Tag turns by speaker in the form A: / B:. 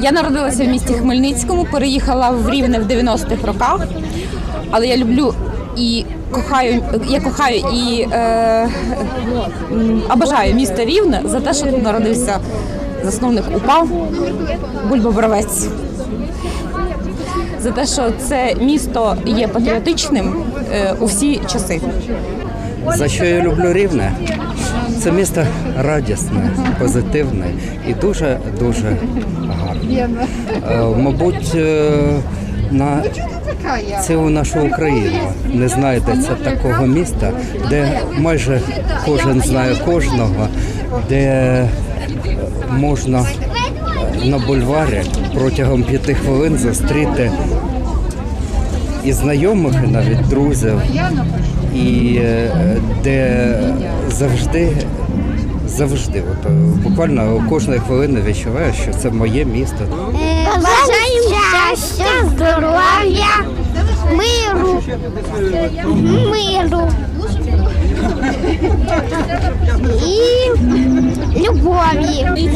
A: Я народилася в місті Хмельницькому, переїхала в Рівне в 90-х роках, але я люблю і кохаю, я кохаю і е, м, обожаю місто Рівне за те, що тут народився засновник УПА Бульба Боровець. За те, що це місто є патріотичним е, у всі часи.
B: За що я люблю рівне? Це місто радісне, позитивне і дуже дуже гарне. Е, Мабуть, е, на цілу нашу Україну. не знайдеться такого міста, де майже кожен знає кожного, де можна на бульварі протягом п'яти хвилин зустріти і знайомих, і навіть друзів, і е, де завжди, завжди, от, буквально кожної хвилини відчуваєш, що це моє місто.
C: Бажаємо щастя, здоров'я, миру, миру і любові.